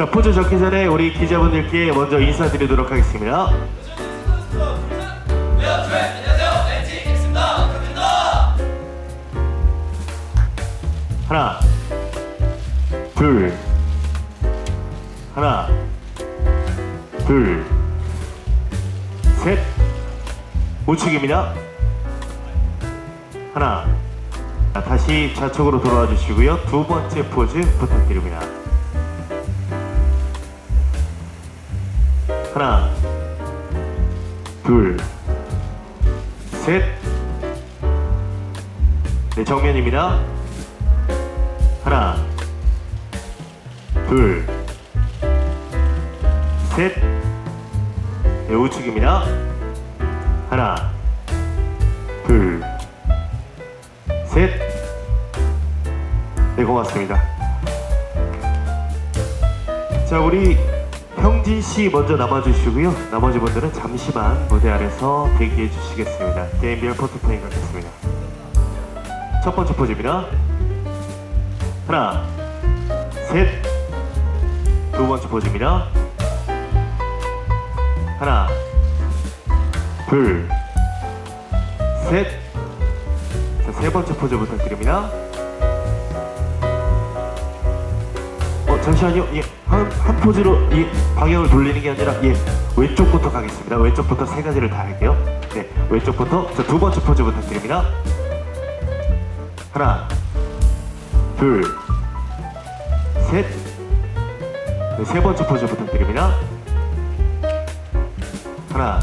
자, 포즈 적기 전에 우리 기자분들께 먼저 인사드리도록 하겠습니다. 하나, 둘, 하나, 둘, 셋, 우측입니다. 하나, 자, 다시 좌측으로 돌아와 주시고요. 두 번째 포즈 부탁드립니다. 하나, 둘, 셋, 네, 정면입니다. 하나, 둘, 셋, 네, 우측입니다. 하나, 둘, 셋, 네, 고맙습니다. 자, 우리 형진 씨 먼저 남아주시고요. 나머지 분들은 잠시만 무대 아래서 대기해 주시겠습니다. 게임별 포토타임 갖겠습니다. 첫 번째 포즈입니다. 하나, 셋, 두 번째 포즈입니다. 하나, 둘, 셋, 자, 세 번째 포즈 부탁드립니다. 어, 잠시만요. 예, 한, 한 포즈로 예, 방향을 돌리는 게 아니라 예, 왼쪽부터 가겠습니다. 왼쪽부터 세 가지를 다 할게요. 네, 왼쪽부터 자, 두 번째 포즈 부탁드립니다. 하나, 둘, 셋, 네, 세 번째 포즈 부탁드립니다. 하나,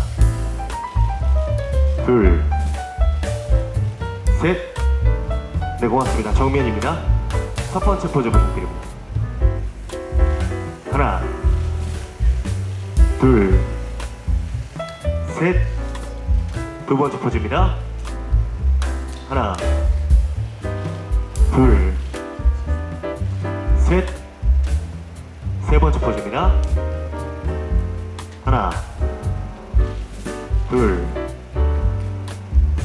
둘, 셋, 네 고맙습니다. 정면입니다. 첫 번째 포즈 부탁드립니다. 둘, 셋, 두 번째 포즈입니다. 하나, 둘, 셋, 세 번째 포즈입니다. 하나, 둘,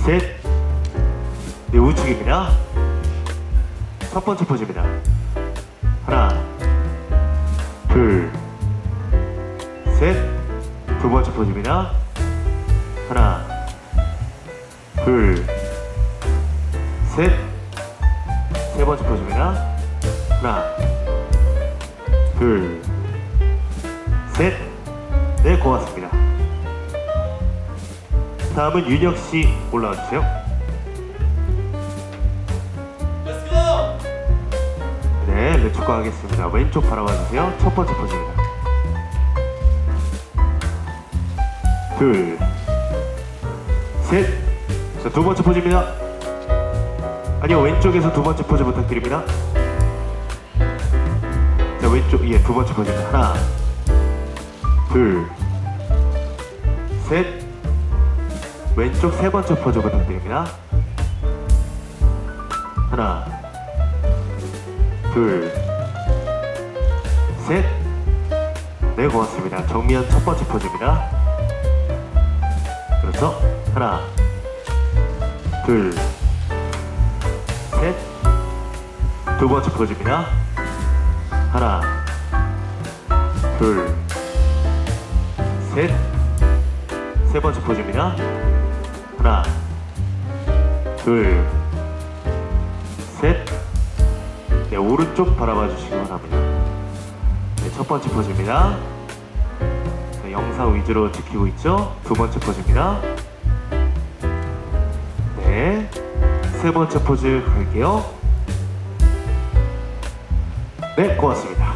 셋, 네, 우측입니다. 첫 번째 포즈입니다. 두 번째 포즈입니다. 하나, 둘, 셋, 세 번째 포즈입니다. 하나, 둘, 셋, 네, 고맙습니다. 다음은 윤혁 씨 올라와 주세요. 네, 네, 축하하겠습니다. 왼쪽 바라봐 주세요. 첫 번째 포즈입니다. 둘, 셋. 자, 두 번째 포즈입니다. 아니요, 왼쪽에서 두 번째 포즈 부탁드립니다. 자, 왼쪽, 예, 두 번째 포즈입니다. 하나, 둘, 셋. 왼쪽 세 번째 포즈 부탁드립니다. 하나, 둘, 셋. 네, 고맙습니다. 정면 첫 번째 포즈입니다. 그렇죠? 하나, 둘, 셋. 두 번째 포즈입니다. 하나, 둘, 셋. 세 번째 포즈입니다. 하나, 둘, 셋. 네, 오른쪽 바라봐 주시기 바랍니다. 네, 첫 번째 포즈입니다. 네, 영상 위주로 지키고 있죠? 두 번째 포즈입니다. 네, 세 번째 포즈 갈게요. 네, 고맙습니다.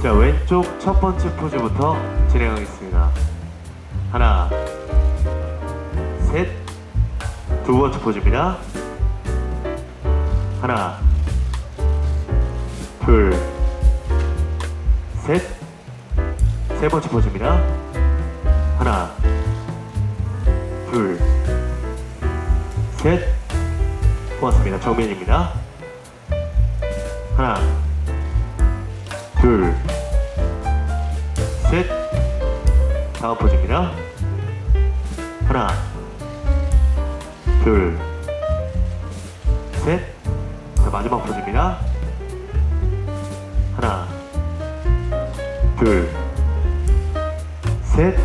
자, 왼쪽 첫 번째 포즈부터 진행하겠습니다. 하나, 셋, 두 번째 포즈입니다. 하나, 둘, 셋, 세 번째 포즈입니다. 하나, 둘, 셋, 고맙습니다. 정면입니다. 하나, 둘, 셋, 다음 포즈입니다. 하나, 둘, 셋, 마지막 포즈입니다. 둘, 셋.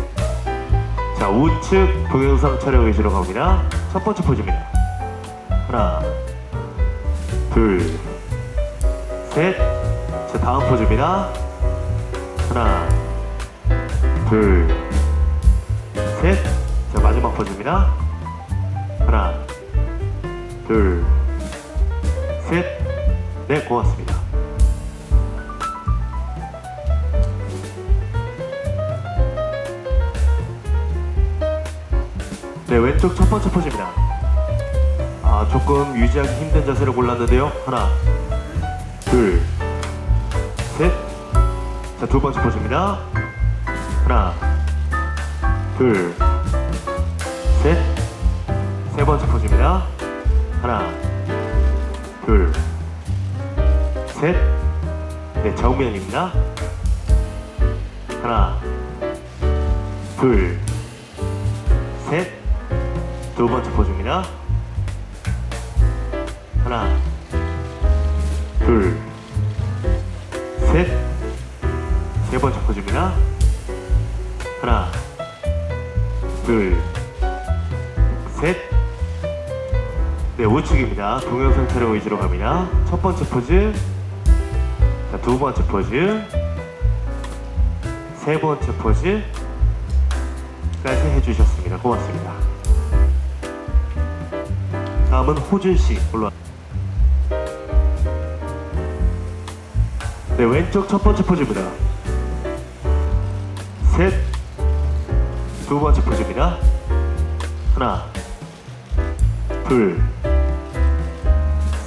자, 우측 동영상 촬영 위주로 갑니다. 첫 번째 포즈입니다. 하나, 둘, 셋. 자, 다음 포즈입니다. 하나, 둘, 셋. 자, 마지막 포즈입니다. 하나, 둘, 셋. 네, 고맙습니다. 네, 왼쪽 첫 번째 포즈입니다. 아, 조금 유지하기 힘든 자세를 골랐는데요. 하나, 둘, 셋. 자, 두 번째 포즈입니다. 하나, 둘, 셋. 세 번째 포즈입니다. 하나, 둘, 셋. 네, 정면입니다. 하나, 둘, 셋. 두 번째 포즈입니다. 하나, 둘, 셋. 세 번째 포즈입니다. 하나, 둘, 셋. 네, 우측입니다. 동영상 촬영 위주로 갑니다. 첫 번째 포즈. 자, 두 번째 포즈. 세 번째 포즈. 까지 해주셨습니다. 고맙습니다. 다음은 호준 씨 올라. 네 왼쪽 첫 번째 포즈입니다. 셋. 두 번째 포즈입니다. 하나, 둘,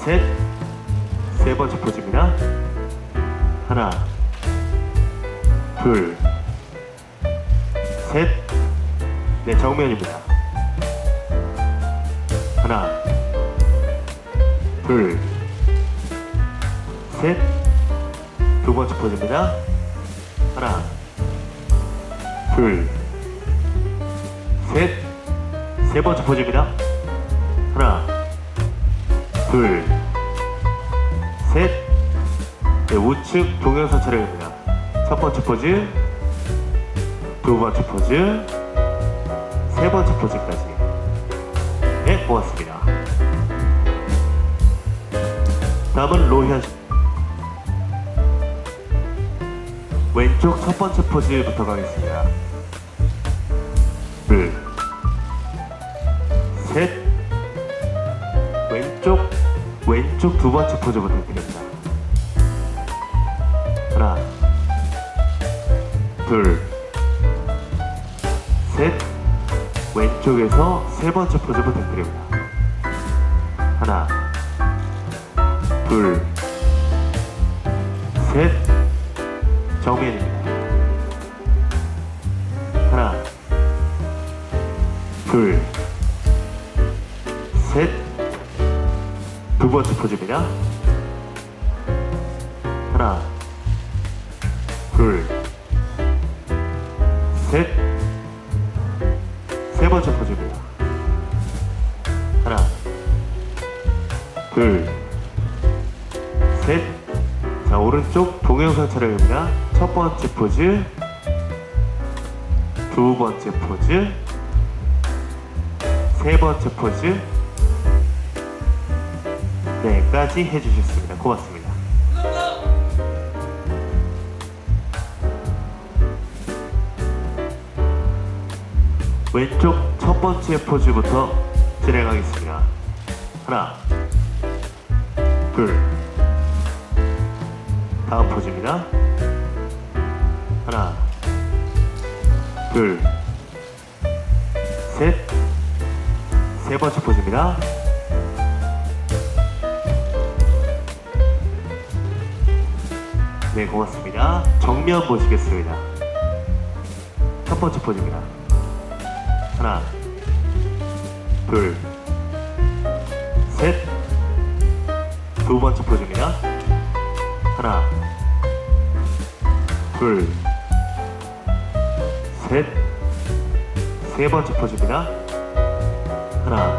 셋. 세 번째 포즈입니다. 하나, 둘, 셋. 네 정면입니다. 하나, 둘, 셋. 두 번째 포즈입니다. 하나, 둘, 셋. 세 번째 포즈입니다. 하나, 둘, 셋. 네, 우측 동영상 촬영입니다. 첫 번째 포즈, 두 번째 포즈, 세 번째 포즈까지. 네, 고맙습니다. 다음은 로현 씨. 왼쪽 첫 번째 포즈부터 가겠습니다. 둘, 셋, 왼쪽, 왼쪽 두 번째 포즈부터 드립니다. 하나, 둘, 셋, 왼쪽에서 세 번째 포즈 부탁드립니다. 하나, 둘, 셋, 정면입니다. 하나, 둘, 셋, 두 번째 포즈입니다. 하나, 둘, 셋, 세 번째 포즈입니다. 하나, 둘, 동영상 촬영입니다. 첫 번째 포즈, 두 번째 포즈, 세 번째 포즈, 네까지 해주셨습니다. 고맙습니다. 왼쪽 첫 번째 포즈부터 진행하겠습니다. 하나, 둘, 다음 포즈입니다. 하나, 둘, 셋, 세 번째 포즈입니다. 네, 고맙습니다. 정면 보시겠습니다. 첫 번째 포즈입니다. 하나, 둘, 셋. 두 번째 포즈입니다. 하나, 둘, 셋. 세 번째 포즈입니다. 하나,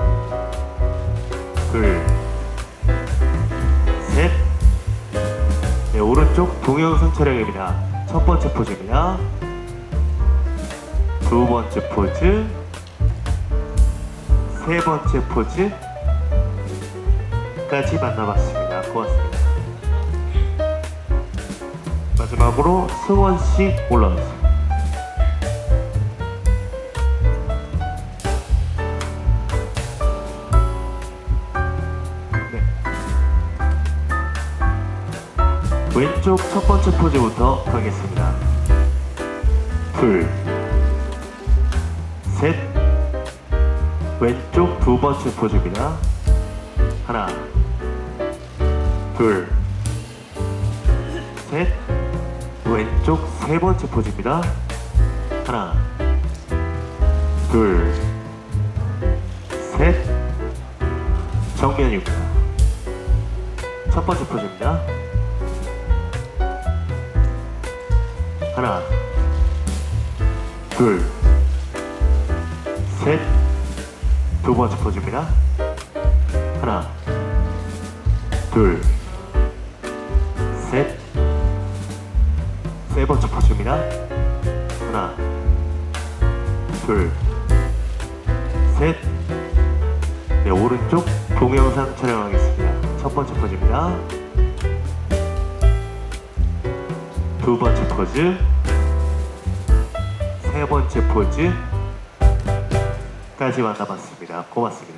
둘, 네, 오른쪽 동영상 촬영입니다. 첫 번째 포즈입니다. 두 번째 포즈, 세 번째 포즈까지 만나봤습니다. 고맙습니다. 마지막으로 승원 씨 올라오세요. 네. 왼쪽 첫 번째 포즈부터 가겠습니다. 둘, 셋. 왼쪽 두 번째 포즈입니다. 하나, 둘, 왼쪽 세 번째 포즈입니다. 하나, 둘, 셋. 정면입니다. 첫 번째 포즈입니다. 하나, 둘, 셋. 두 번째 포즈입니다. 하나, 둘, 셋. 세 번째 포즈입니다. 하나, 둘, 셋. 네, 오른쪽 동영상 촬영하겠습니다. 첫 번째 포즈입니다. 두 번째 포즈. 세 번째 포즈까지 만나봤습니다. 고맙습니다.